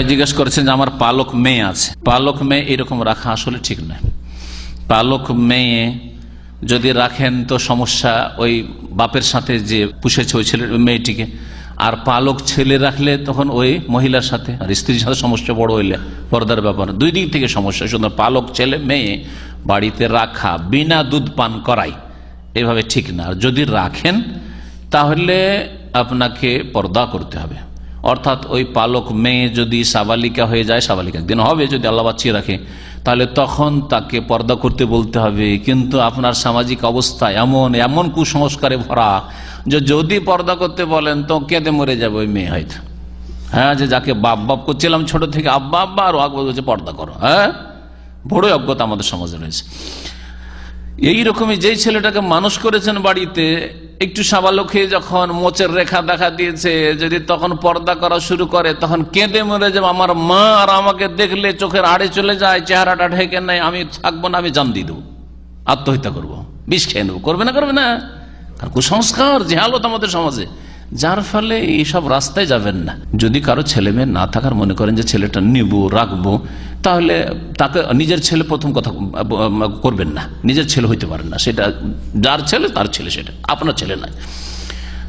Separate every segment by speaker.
Speaker 1: ভাই জিজ্ঞেস করেছেন যে আমার পালক মেয়ে আছে। পালক মেয়ে এরকম রাখা আসলে ঠিক নয়। পালক মেয়ে যদি রাখেন তো সমস্যা ওই বাপের সাথে যে পুষেছে ওই ছেলে মেয়েটিকে। আর পালক ছেলে রাখলে তখন ওই মহিলার সাথে আর স্ত্রীর সাথে সমস্যা বড় হইলে, পর্দার ব্যাপার। দুই দিক থেকে সমস্যা। সুন্দর পালক ছেলে মেয়ে বাড়িতে রাখা, বিনা দুধ পান করাই, এভাবে ঠিক না। আর যদি রাখেন, তাহলে আপনাকে পর্দা করতে হবে। অর্থাৎ ওই পালক মেয়ে যদি সাবালিকা হয়ে যায়, সাবালিকা একদিন হবে যদি আল্লাহ বাচ্চিয়ে রাখে। তাহলে তখন তাকে পর্দা করতে বলতে হবে। কিন্তু আপনার সামাজিক অবস্থা এমন এমন কুসংস্কারে ভরা যে যদি পর্দা করতে বলেন তো কেঁদে মরে যাবে ওই মেয়ে হয়তো। হ্যাঁ যে যাকে বাপ বাপ করছিলাম ছোট থেকে, আব্বা আব্বা আর আব্বা বলছে, পর্দা করো। হ্যাঁ? বড়ই অজ্ঞতা আমাদের সমাজে রয়েছে। এই এইরকমই যেই ছেলেটাকে মানুষ করেছেন বাড়িতে একটু সাবালক্ষে যখন মোচের রেখা দেখা দিয়েছে, যদি তখন পর্দা করা শুরু করে, তখন কেঁদে মরে যাবে। আমার মা আর আমাকে দেখলে চোখের আড়ে চলে যায়, চেহারাটা ঢেকে নেয়, আমি থাকব না, আমি জান দিয়ে দেবো। আত্মহত্যা করব। বিষ খেয়ে নেব। করবে না করবে না। আর কুসংস্কার, জেহালত আমাদের সমাজে। যার ফলে এইসব রাস্তায় যাবেন না। যদি কারও ছেলে মেয়ে না থাকার মনে করেন যে ছেলেটা নিব, রাখব, তাহলে তাকে নিজের ছেলে প্রথম কথা করবেন না। নিজের ছেলে হইতে পারেন না। সেটা যার ছেলে, তার ছেলে সেটা। আপনার ছেলে নয়।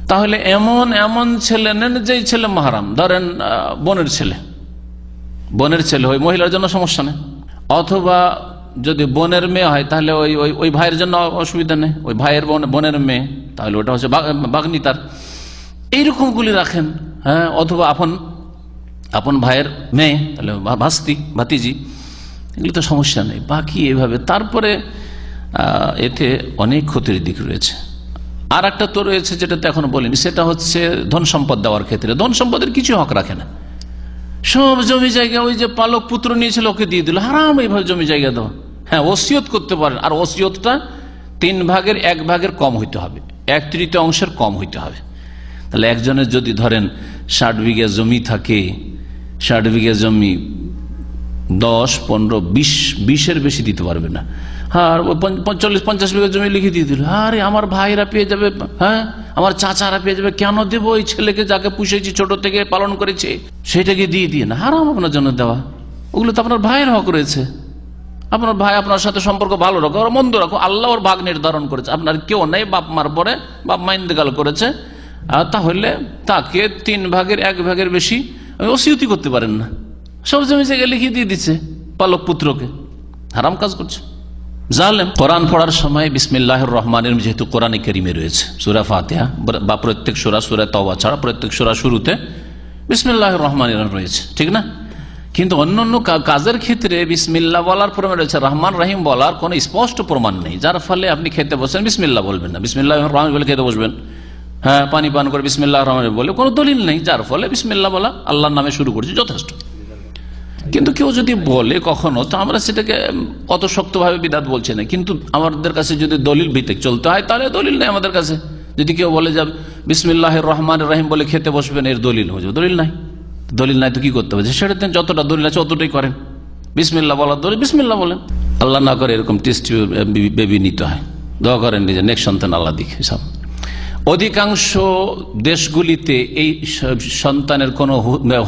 Speaker 1: তাহলে এমন এমন ছেলে নেন যেই ছেলে মাহারাম। ধরেন বোনের ছেলে। বোনের ছেলে হয় মহিলার জন্য সমস্যা নেই। অথবা যদি বোনের মেয়ে হয়, তাহলে ওই ওই ওই ভাইয়ের জন্য অসুবিধা নেই। ওই ভাইয়ের বোনের মেয়ে, তাহলে ওটা হচ্ছে বাগনি তার। এইরকমগুলি রাখেন হ্যাঁ অথবা আপন আপন ভাইয়ের মেয়ে, তাহলে ভাস্তি, ভাতিজি, এগুলি তো সমস্যা নেই। বাকি এভাবে, তারপরে এতে অনেক ক্ষতির দিক রয়েছে। আর একটা তো রয়েছে যেটা তো এখনও বলিনি, সেটা হচ্ছে ধন সম্পদ দেওয়ার ক্ষেত্রে। ধন সম্পদের কিছু হক রাখে না। সব জমি জায়গা, ওই যে পালক পুত্র নিয়েছিল, ওকে দিয়ে দিল। হারাম এইভাবে জমি জায়গা দেওয়া। হ্যাঁ ওসিয়ত করতে পারেন। আর ওসিয়তটা তিন ভাগের এক ভাগের কম হইতে হবে। এক তৃতীয় অংশের কম হইতে হবে। তাহলে একজনের যদি ধরেন ষাট বিঘা জমি থাকে, ষাট বিঘা জমি দশ, পনেরো, বিশ, বিশের বেশি দিতে পারবে না। আর চল্লিশ পঞ্চাশ বিঘা জমি লিখে দিয়ে দিল। আরে আমার ভাইরা পেয়ে যাবে হ্যাঁ? আমার চাচারা পেয়ে যাবে। কেন দেবো ওই ছেলেকে যাকে পুষেছি, ছোট থেকে পালন করেছে? সেটাকে দিয়ে দিয়ে না। হারাম আপনার জন্য দেওয়া। ওগুলো তো আপনার ভাইয়ের হক রয়েছে। আপনার ভাই আপনার সাথে সম্পর্ক ভালো রাখো মন্দ রাখো। আল্লাহ ওর ভাগ নির্ধারণ করেছে। আপনার কেউ নেই, বাপ মার পরে বাপ মা করেছে। তাহলে তাকে তিন ভাগের এক ভাগের বেশি ওসিয়তি করতে পারেন না। সব জমি জায়গায় লিখিয়ে দিয়ে দিচ্ছে পালক পুত্রকে। হারাম কাজ করছে। জালেম, কোরআন পড়ার সময় বিসমিল্লাহ রহমানের যেহেতু কোরআন কেরিমে রয়েছে। সুরা ফাতেহা বা প্রত্যেক সুরা সুরা তওয়া ছাড়া প্রত্যেক সুরা শুরুতে বিসমিল্লাহ রহমানের রয়েছে, ঠিক না? কিন্তু অন্য অন্য কাজের ক্ষেত্রে বিসমিল্লা বলার প্রমাণ রয়েছে, রহমান রাহিম বলার কোনো স্পষ্ট প্রমাণ নেই। যার ফলে আপনি খেতে বসেন বিসমিল্লা বলবেন না। বিসমিল্লাহ রহমান বলে খেতে বসবেন। হ্যাঁ পানি পান করে বিসমিল্লাহ রহমান বলে, কোনো দলিল নেই, যার ফলে বিসমিল্লা বলা আল্লাহর নামে শুরু করছি, যথেষ্ট। কিন্তু কেউ যদি বলে কখনো, তো আমরা সেটাকে অত শক্তভাবে বিদাত বলছি না। কিন্তু আমাদের কাছে যদি দলিল ভিত্তিক চলতে হয়, তাহলে দলিল নেই আমাদের কাছে। যদি কেউ বলে যে বিসমিল্লাহ রহমান রাহিম বলে খেতে বসবেন, এর দলিল হয়ে যাবে। দলিল নাই। দলিল নাই তো কি করতে হবে? সেটাতে যতটা দলিল আছে, অতটাই করেন। বিসমিল্লা বলার দলিল বিসমিল্লা বলেন। আল্লাহ না করে এরকম টেস্ট বেবি নিতে হয়। দোয়া করেন নিজের নেক্সট সন্তান আল্লাহ দিকে সব অধিকাংশ দেশগুলিতে এই সন্তানের কোনো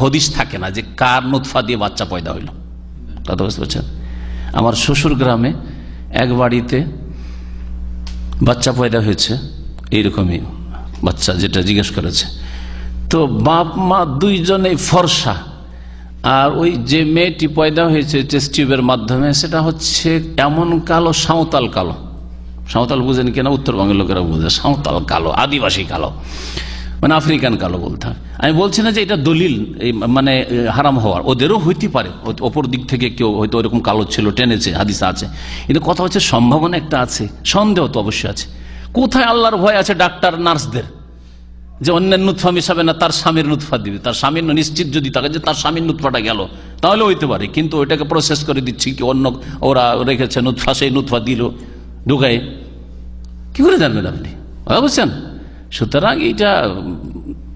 Speaker 1: হদিস থাকে না যে কার নুৎফা দিয়ে বাচ্চা পয়দা হইল। কথা বুঝতে পারছেন? আমার শ্বশুর গ্রামে এক বাড়িতে বাচ্চা পয়দা হয়েছে, এইরকমই বাচ্চা যেটা জিজ্ঞেস করেছে। তো বাপ মা দুইজনে ফর্সা, আর ওই যে মেয়েটি পয়দা হয়েছে চেস্ট টিউবের মাধ্যমে, সেটা হচ্ছে এমন কালো, সাঁওতাল কালো। সাঁওতাল বুঝেন কিনা? উত্তরবঙ্গের লোকেরা বুঝে। সাঁওতাল কালো, আদিবাসী কালো মানে আফ্রিকান কালো বলতে হয়। আমি বলছি না যে এটা দলিল মানে হারাম হওয়ার। ওদেরও হইতে পারে। অপর দিক থেকে কেউ হয়তো ওরকম কালো ছিল, টেনেছে, হাদিসা আছে। কিন্তু কথা হচ্ছে, সম্ভাবনা একটা আছে। সন্দেহ তো অবশ্যই আছে। কোথায় আল্লাহর ভয় আছে ডাক্তার, নার্সদের? যে অন্যের নুৎফা মিশাবে না, তার স্বামীর নুৎফা দিবে। তার স্বামীর নিশ্চিত যদি থাকে যে তার স্বামীর নুৎফাটা গেল, তাহলে হইতে পারে। কিন্তু ওইটাকে প্রসেস করে দিচ্ছি কি অন্য ওরা রেখেছে নুৎফা সেই নুৎফা দিল। ঢুকাই কি করে জানবেন আপনি? বুঝছেন সুতরাং এটা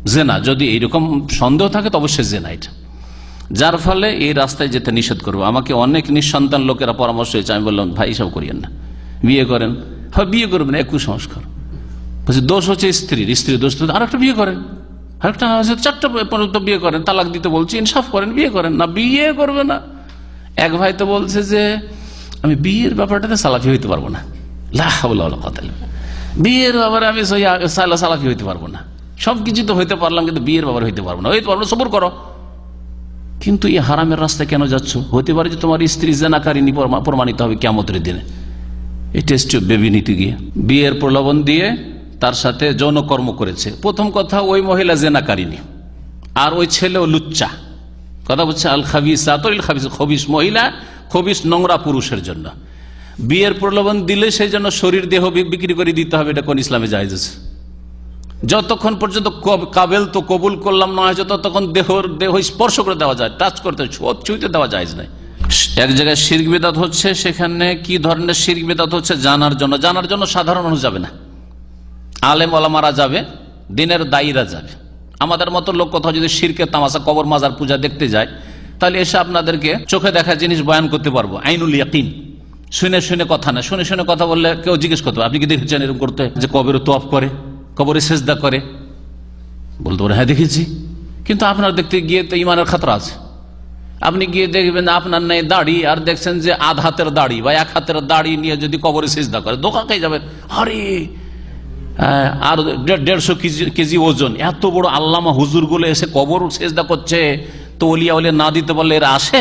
Speaker 1: জেনা। যদি এইরকম সন্দেহ থাকে, তো অবশ্যই জেনা এটা। যার ফলে এই রাস্তায় যেতে নিষেধ করব। আমাকে অনেক নিঃসন্তান লোকেরা পরামর্শ হয়েছে আমি বললাম, ভাই সব করিয়েন না। বিয়ে করেন। হ্যাঁ বিয়ে করবেন এক কুসংস্কার দোষ হচ্ছে স্ত্রীর। স্ত্রীর দোষ আর একটা বিয়ে করেন। আরেকটা চারটা পর্যন্ত বিয়ে করেন। তালাক দিতে বলছি, ইনসাফ করেন, বিয়ে করেন। না, বিয়ে করবে না। এক ভাই তো বলছে যে, আমি বিয়ের ব্যাপারটাতে সালাফি হইতে পারব না। বিয়ের ব্যাপারে আমি সালাফি হইতে পারব না। সবকিছু তো হইতে পারলাম, কিন্তু বিয়ের ব্যাপারে হইতে পারব না। হইতে পারব সবর করো। কিন্তু এই হারামের রাস্তায় কেন যাচ্ছ? হতে পারে যে তোমার স্ত্রী জেনাকারিনী প্রমাণিত হবে কেমতের দিনে। এই টেস্ট বেবি নিতে গিয়ে। বিয়ের প্রলোভন দিয়ে তার সাথে যৌনকর্ম করেছে। প্রথম কথা, ওই মহিলা জেনাকারিনী আর ওই ছেলেও লুচ্চা। কথা বলছে আল খাবিস খাবিস, খবিস মহিলা, খবিস নোংরা পুরুষের জন্য। বিয়ের প্রলোভন দিলে সেই জন্য শরীর দেহ বিক্রি করে দিতে হবে, এটা কোন ইসলামে আছে? যতক্ষণ পর্যন্ত কাবেল তো কবুল করলাম না হয়েছে, ততক্ষণ দেহ দেহ স্পর্শ করে দেওয়া যায়, টাচ করতে ছুঁতে দেওয়া যায় নাই। এক জায়গায় শির্ক বেদাত হচ্ছে, সেখানে কি ধরনের শির্ক বেদাত হচ্ছে জানার জন্য? জানার জন্য সাধারণ মানুষ যাবে না। আলেম আলামারা যাবে, দিনের দায়ীরা যাবে। আমাদের মতো লোক কোথাও যদি শিরকে, তামাশা, কবর, মাজার পূজা দেখতে যায়, তাহলে এসে আপনাদেরকে চোখে দেখা জিনিস বয়ান করতে পারব। আইনুল ইয়াকিন। শুনে শুনে কথা না, শুনে শুনে কথা বললে কেউ জিজ্ঞেস করতে আপনি কি দেখেছেন এরকম করতে? যে কবের তোয়াফ করে, কবরে সেজদা করে। বলতে পারে হ্যাঁ দেখেছি। কিন্তু আপনার দেখতে গিয়ে তো ইমানের খাতরা আছে। আপনি গিয়ে দেখবেন আপনার নেই দাড়ি, আর দেখছেন যে আধ হাতের দাড়ি বা এক হাতের দাড়ি নিয়ে যদি কবরে সেজদা করে দোকা খেয়ে যাবেন। আরে আর দেড়শো কেজি কেজি ওজন। এত বড় আল্লামা হুজুরগুলো এসে কবর সেজদা করছে, তো অলিয়া উলিয়া না দিতে বললে এরা আসে?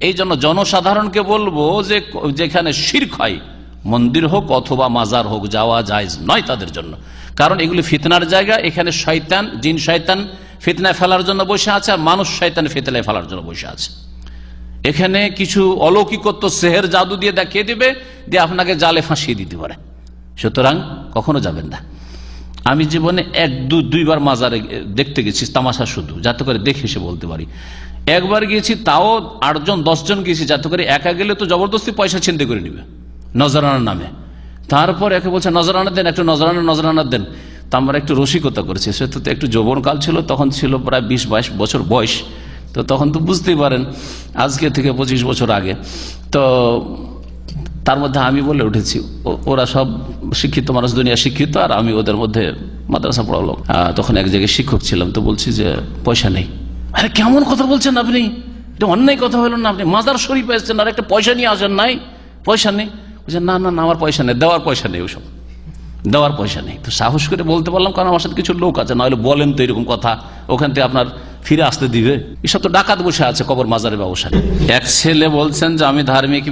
Speaker 1: এই জন্য জনসাধারণকে বলব যে, যেখানে শির্ক হয়, মন্দির হোক অথবা মাজার হোক, যাওয়া যায় নয় তাদের জন্য। কারণ এগুলি ফিতনার জায়গা, এখানে শয়তান, জিন শয়তান ফিতনায় ফেলার জন্য বসে আছে আর মানুষ শয়তান ফিতনায় ফেলার জন্য বসে আছে। এখানে কিছু অলৌকিকত্ব সেহের জাদু দিয়ে দেখিয়ে দিবে, দিয়ে আপনাকে জালে ফাঁসিয়ে দিতে পারে। সুতরাং কখনো যাবেন না। আমি জীবনে এক, দু, দুইবার মাজারে দেখতে গেছি, তামাশা শুধু, যাতে করে দেখে এসে বলতে পারি। একবার গিয়েছি, তাও আটজন, দশজন গিয়েছি, যাতে করে একা গেলে তো জবরদস্তি পয়সা চিন্তা করে নিবে, নজরানার নামে। তারপর একে বলছে নজরানা দেন, একটু নজরানা নজরানা দেন। তা আমরা একটু রসিকতা করেছি। সে তো একটু যৌবনকাল ছিল, তখন ছিল প্রায় বিশ, বাইশ বছর বয়স। তো তখন তো বুঝতেই পারেন, আজকে থেকে পঁচিশ বছর আগে। তো তার মধ্যে আমি বলে উঠেছি ওরা সব শিক্ষিত মানুষ, দুনিয়া শিক্ষিত, আর আমি ওদের মধ্যে মাদ্রাসা পড়ালো তখন এক জায়গায় শিক্ষক ছিলাম, তো বলছি যে, পয়সা নেই। আরে কেমন কথা বলছেন আপনি? এটা অন্যায় কথা হলেন না আপনি। মাজার শরীফ এসছেন, আর একটা পয়সা নিয়ে আসেন নাই। পয়সা নেই। বলছেন, না না না, আমার পয়সা নেই, দেওয়ার পয়সা নেই ওসব। দেওয়ার পয়সা নেই। তো সাহস করে বলতে পারলাম, কারণ আমার সাথে কিছু লোক আছে নাহলে বলেন তো এরকম কথা। ওখান থেকে আপনার ফিরে আসতে দিবে। এসব তো ডাকাত বসে আছে, কবর মাজারের ব্যবসা এক ছেলে বলছেন যে, আমি ধার্মিক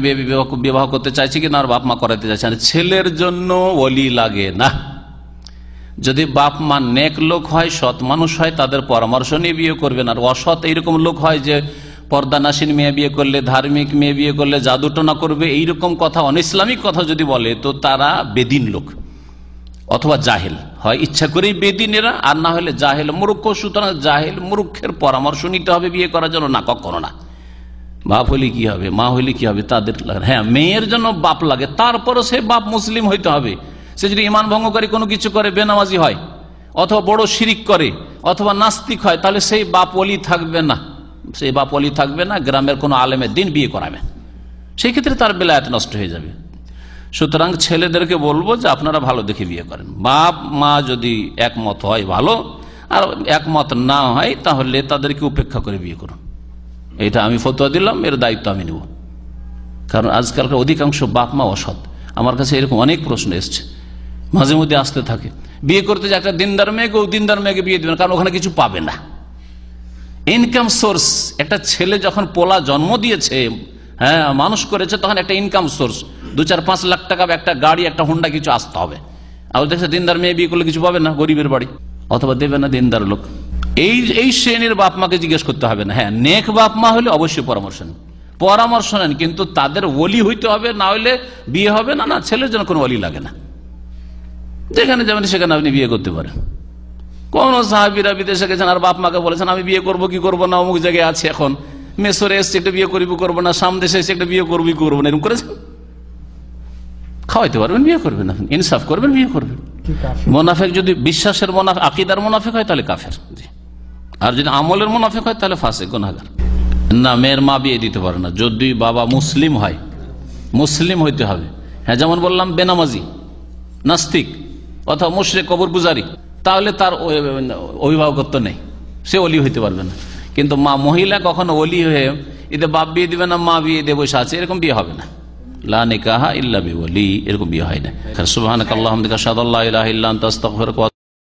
Speaker 1: বিবাহ করতে চাইছি কিনা আর বাপ মা করাতে চাইছি ছেলের জন্য অলি লাগে না। যদি বাপ মা নেক লোক হয়, সৎ মানুষ হয়, তাদের পরামর্শ নিয়ে বিয়ে করবেন। আর অসৎ এইরকম লোক হয় যে, পর্দানাসীন মেয়ে বিয়ে করলে, ধার্মিক মেয়ে বিয়ে করলে জাদুটনা করবে, এইরকম কথা, অনিসলামিক কথা যদি বলে, তো তারা বেদিন লোক অথবা জাহেল। হয় ইচ্ছা করেই বেদিনেরা, আর না হলে জাহেল মূর্খ সুতরাং জাহেল মূর্খের পরামর্শ নিতে হবে বিয়ে করার জন্য। না, কখনো না। বাপ হলে কি হবে, মা হলে কি হবে, তাদের হ্যাঁ মেয়ের জন্য বাপ লাগে, তারপরও সে বাপ মুসলিম হইতে হবে। সে যদি ইমান ভঙ্গকারী কোনো কিছু করে, বেনামাজি হয়, অথবা বড় শিরিক করে, অথবা নাস্তিক হয়, তাহলে সেই বাপ অলি থাকবে না। সেই বাপ অলি থাকবে না, গ্রামের কোনো আলেমের দিন বিয়ে করাবে। সেই ক্ষেত্রে তার বেলায়াত নষ্ট হয়ে যাবে। সুতরাং ছেলেদেরকে বলব যে আপনারা ভালো দেখে বিয়ে করেন। বাপ, মা যদি একমত হয় ভালো, আর একমত না হয় তাহলে তাদেরকে উপেক্ষা করে বিয়ে করুন। এটা আমি ফতোয়া দিলাম, এর দায়িত্ব আমি নেব। কারণ আজকালকার অধিকাংশ বাপ মা অসৎ। আমার কাছে এরকম অনেক প্রশ্ন এসছে। মাঝে মধ্যে আসতে থাকে। বিয়ে করতে যে একটা দিনদার মেয়েকে, ও দিনদার মেয়েকে বিয়ে দেবেন কারণ ওখানে কিছু পাবে না। ইনকাম সোর্স একটা ছেলে যখন পোলা জন্ম দিয়েছে হ্যাঁ মানুষ করেছে, তখন একটা ইনকাম সোর্স দু চার পাঁচ লাখ টাকা একটা গাড়ি, একটা হুন্ডা কিছু আসতে হবে। আর দেখছে দিনদার মেয়ে বিয়ে করলে কিছু পাবে না, গরিবের বাড়ি। অথবা দেবে না দিনদার লোক। এই এই শ্রেণির বাপ মাকে জিজ্ঞেস করতে হবে না। হ্যাঁ নেক বাপ মা হলে অবশ্যই পরামর্শ নেন। পরামর্শ নেন, কিন্তু তাদের ওলি হইতে হবে, না হলে বিয়ে হবে না না, ছেলের জন্য কোনো ওলি লাগে না। যেখানে যাবেন সেখানে আপনি বিয়ে করতে পারেন। কোন সাহাবিরা বিদেশে গেছেন আর বাপ মাকে বলেছেন আমি বিয়ে করব কি করব না? অমুক জায়গায় আছে এখন। মেসরে এসছে একটা বিয়ে করবি করব না। সামদেশে এসে একটা বিয়ে করবি করব না। এরকম করেছেন? খাওয়াইতে পারবেন বিয়ে করবেন আপনি। ইনসাফ করবেন বিয়ে করবেন। মোনাফেক যদি বিশ্বাসের মোনাফে আকিদার মোনাফেক হয় তাহলে কাফের। আর যদি আমলের মোনাফেক হয় তাহলে ফাঁসে গোনাগার না মেয়ের মা বিয়ে দিতে পারে না। যদি বাবা মুসলিম হয় মুসলিম হইতে হবে। হ্যাঁ যেমন বললাম বেনামাজি নাস্তিক। অথবা মুশরে কবর গুজারি তাহলে তার অভিভাবকত্ব নেই। সে অলি হইতে পারবে না। কিন্তু মা মহিলা কখনো অলি হয়ে এতে বাপ বিয়ে দেবে না, মা বিয়ে দেবে বসে আছে, এরকম বিয়ে হবে না। লা নিকাহা ইল্লা বিওয়ালি, এরকম বিয়ে হয় না। ওয়া